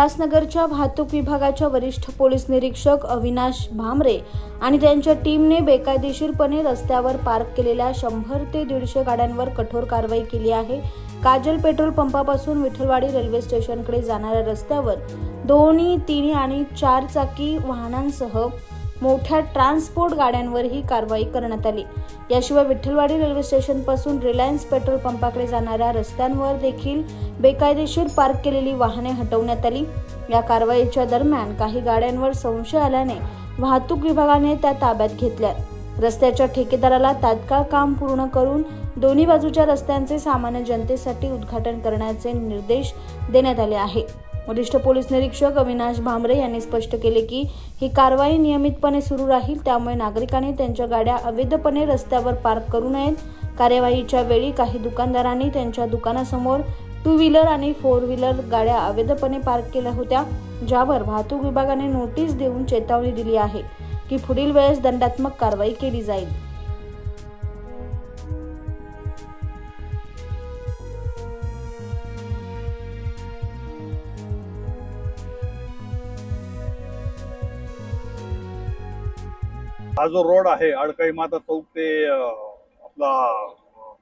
उल्हासनगरच्या वाहतूक विभागाच्या वरिष्ठ पोलीस निरीक्षक अविनाश भामरे आणि त्यांच्या टीमने बेकायदेशीरपणे रस्त्यावर पार्क केलेल्या शंभर ते दीडशे गाड्यांवर कठोर कारवाई केली आहे. काजल पेट्रोल पंपापासून विठलवाडी रेल्वे स्टेशनकडे जाणाऱ्या रस्त्यावर दोन्ही तिन्ही आणि चार चाकी वाहनांसह मोठ्या ट्रान्सपोर्ट गाड्यांवर ही कारवाई करण्यात आली. याशिवाय विठ्ठलवाडी रेल्वे स्टेशनपासून रिलायन्स पेट्रोल पंपाकडे जाणाऱ्या रस्त्यांवर देखील बेकायदेशीर पार्क केलेली वाहने हटवण्यात आली. या कारवाईच्या दरम्यान काही गाड्यांवर संशय आल्याने वाहतूक विभागाने त्या ताब्यात घेतल्या. रस्त्याच्या ठेकेदाराला तात्काळ काम पूर्ण करून दोन्ही बाजूच्या रस्त्यांचे सामान्य जनतेसाठी उद्घाटन करण्याचे निर्देश देण्यात आले आहे. वरिष्ठ पोलीस निरीक्षक अविनाश भामरे यांनी स्पष्ट केले की ही कारवाई नियमितपणे सुरू राहील त्यामुळे नागरिकांनी त्यांच्या गाड्या अवैधपणे रस्त्यावर पार्क करू नयेत. कार्यवाहीच्या वेळी काही दुकानदारांनी त्यांच्या दुकानासमोर टू व्हीलर आणि फोर व्हीलर गाड्या अवैधपणे पार्क केल्या होत्या ज्यावर वाहतूक विभागाने नोटीस देऊन चेतावणी दिली आहे की पुढील वेळेस दंडात्मक कारवाई केली जाईल. हा जो रोड आहे अडकाई माता चौक ते आपला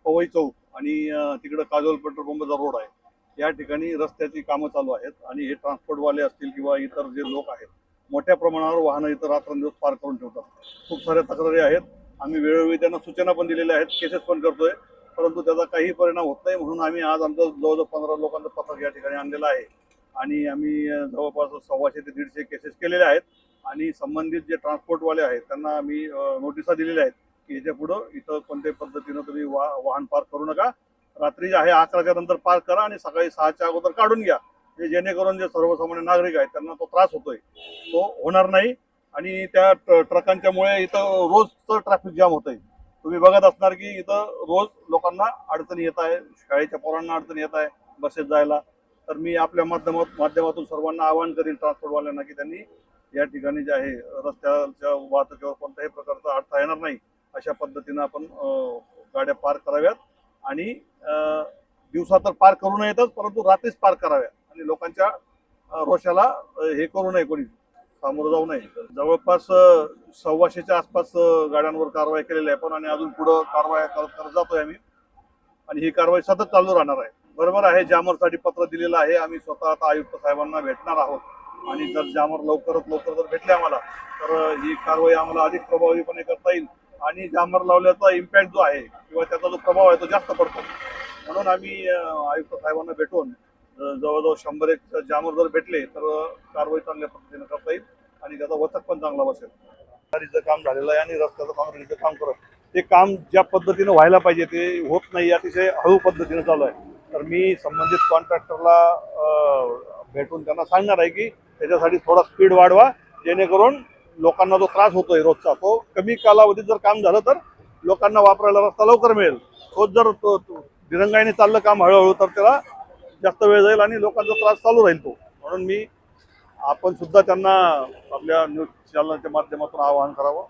पवई चौक आणि तिकडं काजोल पेट्रोल पंपचा रोड आहे. या ठिकाणी रस्त्याची कामं चालू आहेत आणि हे ट्रान्सपोर्टवाले असतील किंवा इतर जे लोक आहेत मोठ्या प्रमाणावर वाहनं इतर रात्रंदिवस पार करून ठेवतात. खूप साऱ्या तक्रारी आहेत. आम्ही वेळोवेळी त्यांना सूचना पण दिलेल्या आहेत केसेस पण करतोय. परंतु त्याचा काही परिणाम होत नाही म्हणून आम्ही आज आमचं जवळजवळ पंधरा लोकांचं पथक या ठिकाणी आणलेलं आहे. आणि आम्ही जवळपास सव्वाशे ते दीडशे केसेस केलेले आहेत. आणि संबंधित जे ट्रान्सपोर्टवाले आहेत त्यांना आम्ही नोटिसा दिलेल्या आहेत की याच्या पुढं इथं कोणत्याही पद्धतीनं तुम्ही वा वाहन पार्क करू नका. रात्री जे आहे अकराच्या नंतर पार्क करा आणि सकाळी सहाच्या अगोदर काढून घ्या. जेणेकरून जे सर्वसामान्य नागरिक आहेत त्यांना तो त्रास होतोय. तो होणार नाही आणि त्या ट्रकांच्यामुळे इथं रोजचं ट्रॅफिक जाम होतंय. तुम्ही बघत असणार की इथं रोज लोकांना अडचणी येत आहे शाळेच्या पोरांना अडचणी येत आहे बसेस जायला. तर मी आपल्या माध्यमात माध्यमातून सर्वांना आवाहन करेन ट्रान्सपोर्टवाल्यांना की त्यांनी या ठिकाणी जे आहे रस्त्याच्या वाहतुकीवर कोणत्याही प्रकारचा अडथळा येणार नाही अशा पद्धतीनं आपण गाड्या पार्क कराव्यात. आणि दिवसा तर पार्क करू नयेतच परंतु रात्रीच पार्क कराव्या आणि लोकांच्या रोषाला हे करू नये कोणी. सामोरं जाऊ नये. जवळपास सव्वाशेच्या आसपास गाड्यांवर कारवाई केलेली आहे पण आणि अजून पुढं कारवाई करत करत जातोय आम्ही. आणि ही कारवाई सतत चालू राहणार आहे. बरोबर आहे जामरसाठी पत्र दिलेलं आहे. आम्ही स्वतः आता आयुक्त साहेबांना भेटणार आहोत. आणि जर जामर लवकरात लवकर जर भेटले आम्हाला तर ही कारवाई आम्हाला अधिक प्रभावीपणे करता येईल. आणि जामर लावल्याचा इम्पॅक्ट जो आहे किंवा त्याचा जो प्रभाव आहे तो जास्त पडतो. म्हणून आम्ही आयुक्त साहेबांना भेटून जवळजवळ शंभर एक जामर जर भेटले तर कारवाई चांगल्या पद्धतीने करता येईल आणि त्याचा वचक पण चांगला बसेल. गाडीचं काम झालेलं आहे आणि रस्त्याचं काँक्रीटचं काम करत ते काम ज्या पद्धतीनं व्हायला पाहिजे ते होत नाही अतिशय हळू पद्धतीनं चालू आहे. तर मी संबंधित कॉन्ट्रॅक्टरला भेटून त्यांना सांगणार आहे की त्याच्यासाठी थोडा स्पीड वाढवा जेणेकरून लोकांना जो त्रास होतोय रोजचा तो कमी कालावधीत जर काम झालं तर लोकांना वापरायला रस्ता लवकर मिळेल. तोच जर तो दिरंगाईने चाललं काम हळूहळू तर त्याला जास्त वेळ जाईल आणि लोकांचा त्रास चालू राहील तो. म्हणून मी आपण सुद्धा त्यांना आपल्या न्यूज चॅनलच्या माध्यमातून आवाहन करावं.